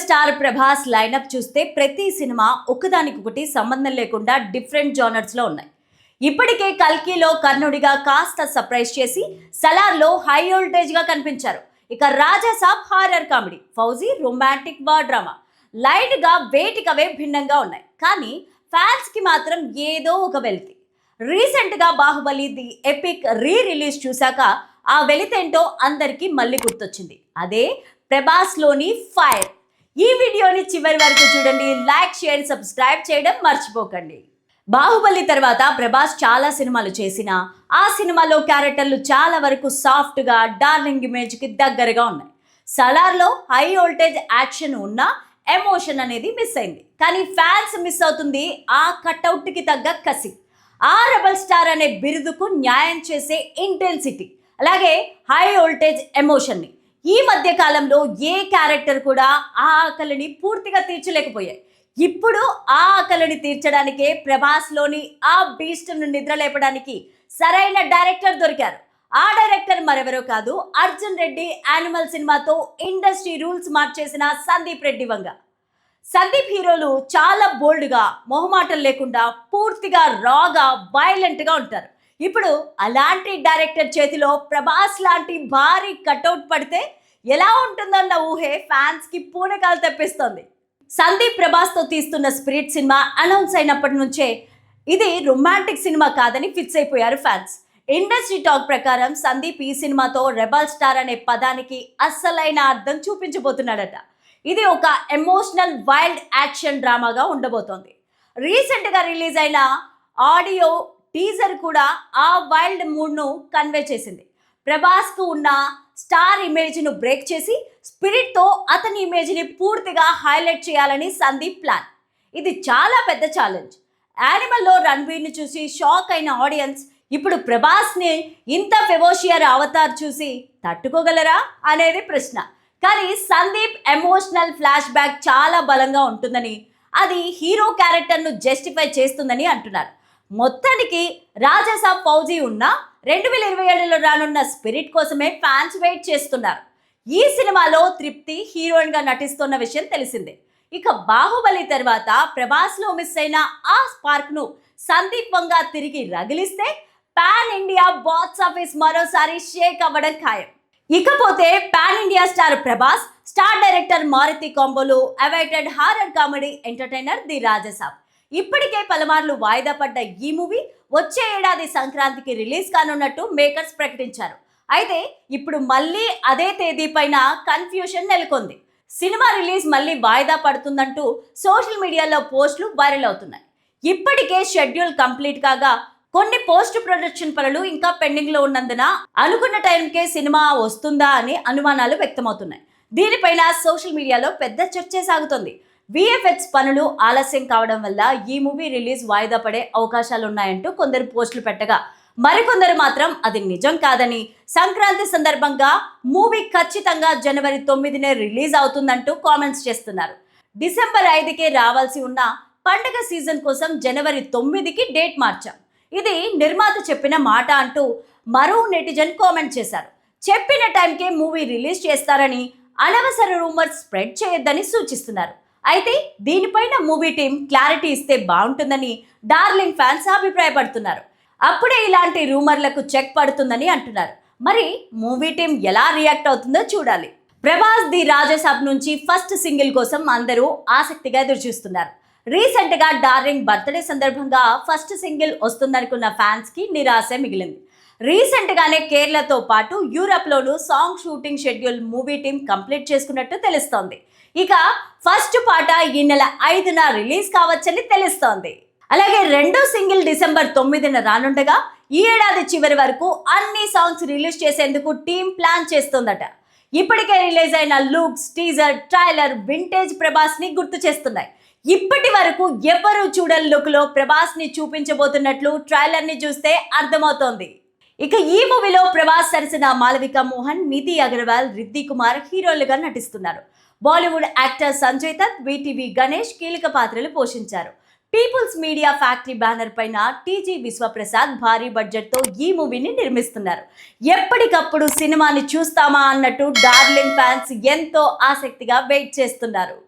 Megastar Prabhas lineup చూస్తే ప్రతి cinema ఒకదానికొకటి సంబంధం లేకుండా డిఫరెంట్ జానర్స్లో ఉన్నాయి. ఇప్పటికే కల్కిలో కర్ణుడిగా కాస్త సర్ప్రైజ్ చేసి సలార్లో హై వోల్టేజ్గా కనిపించారు. ఇక Raja Saab horror comedy Fauji romantic war drama. లైట్గా వేటికవే భిన్నంగా ఉన్నాయి. కానీ ఫ్యాన్స్కి మాత్రం ఏదో ఒక వెలితి. రీసెంట్గా Baahubali the epic re release చూశాక ఆ వెలితేంటో అందరికీ మళ్ళీ గుర్తొచ్చింది. అదే ప్రభాస్లోని ఫైర్. ఈ వీడియోని చివరి వరకు చూడండి లైక్ షేర్ సబ్స్క్రైబ్ చేయడం మర్చిపోకండి. బాహుబలి తర్వాత ప్రభాస్ చాలా సినిమాలు చేసిన ఆ సినిమాలో క్యారెక్టర్లు చాలా వరకు సాఫ్ట్గా డార్లింగ్ ఇమేజ్కి దగ్గరగా ఉన్నాయి. సలార్లో హై వోల్టేజ్ యాక్షన్ ఉన్న ఎమోషన్ అనేది మిస్ అయింది. కానీ ఫ్యాన్స్ మిస్ అవుతుంది ఆ కట్అవుట్కి తగ్గ కసి. ఆ రెబల్ స్టార్ అనే బిరుదుకు న్యాయం చేసే ఇంటెన్సిటీ అలాగే హై వోల్టేజ్ ఎమోషన్ని. ఈ మధ్య కాలంలో ఏ క్యారెక్టర్ కూడా ఆ ఆకలిని పూర్తిగా తీర్చలేకపోయాయి. ఇప్పుడు ఆ ఆకలిని తీర్చడానికే ప్రభాస్లోని ఆ బీస్ట్ను నిద్రలేపడానికి సరైన డైరెక్టర్ దొరికారు. ఆ డైరెక్టర్ మరెవరో కాదు అర్జున్ రెడ్డి యానిమల్ సినిమాతో ఇండస్ట్రీ రూల్స్ మార్చేసిన సందీప్ రెడ్డి వంగ. సందీప్ హీరోలు చాలా బోల్డ్గా మొహమాటం లేకుండా పూర్తిగా రాగా వైలెంట్గా ఉంటారు. ఇప్పుడు అలాంటి డైరెక్టర్ చేతిలో ప్రభాస్ లాంటి భారీ కటౌట్ పడితే ఎలా ఉంటుందన్న ఊహే ఫ్యాన్స్కి పూనకాలు తెప్పిస్తుంది. సందీప్ ప్రభాస్తో తీస్తున్న స్పిరిట్ సినిమా అనౌన్స్ అయినప్పటి నుంచే ఇది రొమాంటిక్ సినిమా కాదని ఫిక్స్ అయిపోయారు ఫ్యాన్స్ ఇండస్ట్రీ టాక్ ప్రకారం సందీప్ ఈ సినిమాతో రెబల్ స్టార్ అనే పదానికి అస్సలైన అర్థం చూపించబోతున్నాడట. ఇది ఒక ఎమోషనల్ వైల్డ్ యాక్షన్ డ్రామాగా ఉండబోతోంది. రీసెంట్గా రిలీజ్ అయిన ఆడియో టీజర్ కూడా ఆ వైల్డ్ మూడ్ను కన్వే చేసింది. ప్రభాస్కు ఉన్న స్టార్ ఇమేజ్ను బ్రేక్ చేసి స్పిరిట్తో అతని ఇమేజ్ని పూర్తిగా హైలైట్ చేయాలని సందీప్ ప్లాన్. ఇది చాలా పెద్ద ఛాలెంజ్. యానిమల్లో రణ్వీర్ని చూసి షాక్ అయిన ఆడియన్స్ ఇప్పుడు ప్రభాస్ని ఇంత ఫెవోషియర్ అవతార్ చూసి తట్టుకోగలరా అనేది ప్రశ్న. కానీ సందీప్ ఎమోషనల్ ఫ్లాష్ బ్యాక్ చాలా బలంగా ఉంటుందని అది హీరో క్యారెక్టర్ను జస్టిఫై చేస్తుందని అంటున్నారు. మొత్తానికి రాజాసాబ్ ఫౌజీ ఉన్న రెండు వేల ఇరవై ఏడులో రానున్న స్పిరిట్ కోసమే ఫ్యాన్స్ వెయిట్ చేస్తున్నారు. ఈ సినిమాలో తృప్తి హీరోయిన్గా నటిస్తున్న విషయం తెలిసిందే. ఇక బాహుబలి తర్వాత ప్రభాస్లో మిస్ అయిన ఆ స్పార్క్ను సందీపంగా తిరిగి రగిలిస్తే పాన్ ఇండియా బాక్స్ ఆఫీస్ మరోసారి షేక్ అవ్వడం ఖాయం. ఇకపోతే pan India star Prabhas star director Maruthi కాంబోలు awaited horror comedy entertainer the Raja Saab ఇప్పటికే పలుమార్లు వాయిదా పడ్డ ఈ మూవీ వచ్చే ఏడాది సంక్రాంతికి రిలీజ్ కానున్నట్టు మేకర్స్ ప్రకటించారు. అయితే ఇప్పుడు మళ్ళీ అదే తేదీ పైన కన్ఫ్యూషన్ నెలకొంది. సినిమా రిలీజ్ మళ్ళీ వాయిదా పడుతుందంటూ సోషల్ మీడియాలో పోస్టులు వైరల్ అవుతున్నాయి. ఇప్పటికే షెడ్యూల్ కంప్లీట్ కాగా కొన్ని పోస్ట్ ప్రొడక్షన్ పనులు ఇంకా పెండింగ్లో ఉన్నందున అనుకున్న టైంకే సినిమా వస్తుందా అని అనుమానాలు వ్యక్తమవుతున్నాయి. దీనిపైన సోషల్ మీడియాలో పెద్ద చర్చ సాగుతోంది. విఎఫ్ఎక్స్ పనులు ఆలస్యం కావడం వల్ల ఈ మూవీ రిలీజ్ వాయిదా పడే అవకాశాలు ఉన్నాయంటూ కొందరు పోస్టులు పెట్టగా మరికొందరు మాత్రం అది నిజం కాదని. సంక్రాంతి సందర్భంగా మూవీ ఖచ్చితంగా జనవరి తొమ్మిదినే రిలీజ్ అవుతుందంటూ కామెంట్స్ చేస్తున్నారు. డిసెంబర్ ఐదుకే రావాల్సి ఉన్న పండగ సీజన్ కోసం జనవరి తొమ్మిదికి డేట్ మార్చాం. ఇది నిర్మాత చెప్పిన మాట అంటూ మరో నెటిజన్ కామెంట్ చేశారు. చెప్పిన టైంకే మూవీ రిలీజ్ చేస్తారని అనవసర రూమర్స్ స్ప్రెడ్ చేయొద్దని సూచిస్తున్నారు. అయితే దీనిపైన మూవీ టీం క్లారిటీ ఇస్తే బాగుంటుందని డార్లింగ్ ఫ్యాన్స్ అభిప్రాయపడుతున్నారు. అప్పుడే ఇలాంటి రూమర్లకు చెక్ పడుతుందని అంటున్నారు. మరి మూవీ టీం ఎలా రియాక్ట్ అవుతుందో చూడాలి. ప్రభాస్ ది రాజసాబ్ నుంచి ఫస్ట్ సింగిల్ కోసం అందరూ ఆసక్తిగా ఎదురుచూస్తున్నారు. రీసెంట్గా డార్లింగ్ బర్త్డే సందర్భంగా ఫస్ట్ సింగిల్ వస్తుందనుకున్న ఫ్యాన్స్కి నిరాశ మిగిలింది. రీసెంట్గానే కేరళతో పాటు యూరప్లోనూ song shooting schedule movie team complete చేసుకున్నట్టు తెలుస్తోంది. ఇక ఫస్ట్ పాట ఈ నెల ఐదున రిలీజ్ కావచ్చని తెలుస్తోంది. అలాగే రెండో సింగిల్ డిసెంబర్ తొమ్మిదిన రానుండగా ఈ ఏడాది చివరి వరకు అన్ని సాంగ్స్ రిలీజ్ చేసేందుకు టీం ప్లాన్ చేస్తుందట. ఇప్పటికే రిలీజ్ అయిన లుక్స్ టీజర్ ట్రైలర్ వింటేజ్ ప్రభాస్ని గుర్తు చేస్తున్నాయి. ఇప్పటి వరకు ఎవరు చూడని లుక్లో ప్రభాస్ని చూపించబోతున్నట్లు ట్రైలర్ని చూస్తే అర్థమవుతోంది. ఇక ఈ మూవీలో ప్రభాస్ సరసన మాలవిక మోహన్ నితి అగర్వాల్ రిద్ది కుమార్ హీరోలుగా నటిస్తున్నారు. Bollywood actor Sanjay Dutt VTV Ganesh కీలక పాత్రలు పోషించారు. పీపుల్స్ మీడియా ఫ్యాక్టరీ బ్యానర్ పైన టీజీ విశ్వప్రసాద్ భారీ బడ్జెట్తో ఈ మూవీని నిర్మిస్తున్నారు. ఎప్పటికప్పుడు సినిమాని చూస్తామా అన్నట్టు డార్లింగ్ ఫ్యాన్స్ ఎంతో ఆసక్తిగా వెయిట్ చేస్తున్నారు.